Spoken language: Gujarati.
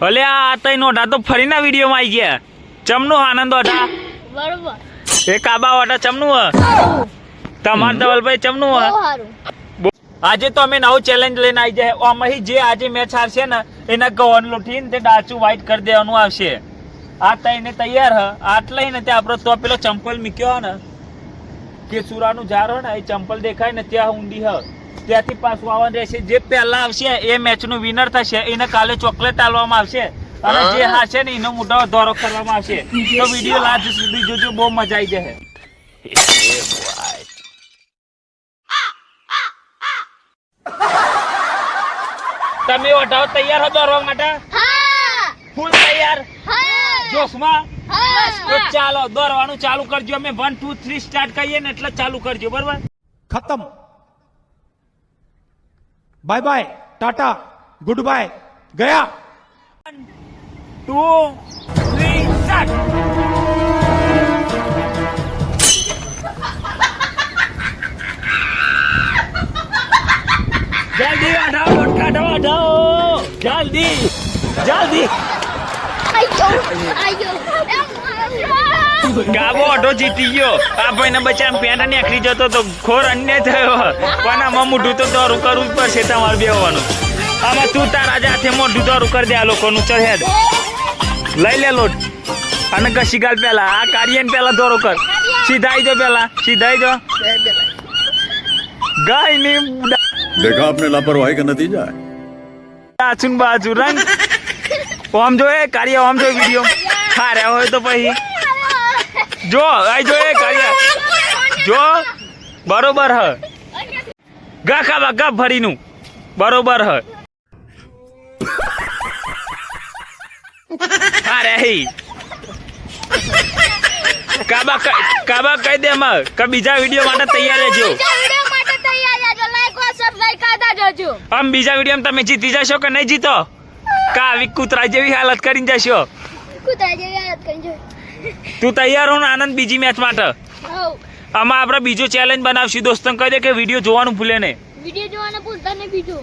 ભલે આ તઈ નોઢા તો ફરીના વિડીયોમાં આવી ગયા. ચમનું આનંદ ઓઢા બરોબર. એ કાબા ઓઢા ચમનું હ. તમાર ધવલભાઈ ચમનું હ. આજે તો અમે નવું ચેલેન્જ લઈને આવી જાય આમાં જે આજે મેચ હારશે ને એના ગવન લૂંટીને તે ડાચું વ્હાઈટ કરી દેવાનું આવશે. આ તઈને તૈયાર હ. આટલા ને તે આપણો તો પેલો ચંપલ મૂક્યો હે ને. કે સુરાનું ઝાડ હોય ને એ ચંપલ દેખાય ને ત્યાં ઊંડી હ. ત્યાંથી પાછું આવવાનું રહેશે. જે પહેલા આવશે એ મેચનું વિનર થશે. એને કાલે ચોકલેટ આલવામાં આવશે. અને જે હાશે ને એનો મોટો દોરો કરવામાં આવશે. તો વીડિયો લાસ્ટ સુધી જોજો બહુ મજા આવી જશે. તમે ઓઢાવ તૈયાર હો દોરવા માટે? ફૂલ તૈયાર? જોશમાં? ચાલો દોરવાનું ચાલુ કરજો. અમે વન ટુ થ્રી સ્ટાર્ટ કરીએ ને એટલે ચાલુ કરજો બરોબર? ખતમ. Bye bye tata good bye गया टू थ्री जल्दी हटाओ हटाओ हटाओ जल्दी जल्दी। ગાબો ઓટો જીતી ગયો. આ ભાઈને બચારા પેન્ટ આખરી જતો તો ખોર અન્ય થયો. પણ આમાં મોઢું તો દોરું કરવું પડશે તમારે બેવાનું આમાં તું તારા જાતે મોઢું દોરું કરી દે આ લોકોનું ચહેદ લઈ લે લોટ. અને ઘસી ગાલ પેલા આ કાઢીએ પેલા દોરો કર. સીધાઈ જો પેલા સીધા જો. ગાયની દેખા આપને લાપરવાહી કે નતીજા આછુન બાજુ રંગ. ઓમ જોયે? કાર્ય ઓમ જોયે વીડિયો ખાર્યા હોય તો પછી. જો આઈ જો એ કાળિયા. જો બરોબર હ. ગા ખાવા ગા ભરીનું. બરોબર હ. અરે હી. કાબા કાબા કહી દે માં કે બીજા વીડિયો માટે તૈયાર રહેજો. વિડિયો આમ બીજા વિડીયોમાં તમે જીતી જશો કે નહીં જીતો? કા આવી કૂતરા જેવી હાલત કરીને જશો? કુતરા જેવી હાલત કરી જો. તું તૈયાર હો ને આનંદ બીજી મેચ માટે. આમાં આપણે બીજો ચેલેન્જ બનાવશું. દોસ્તો કહી દે કે વીડિયો જોવાનું ભૂલે નહીં. વીડિયો જોવાનું ભૂલતા નહીં બીજું.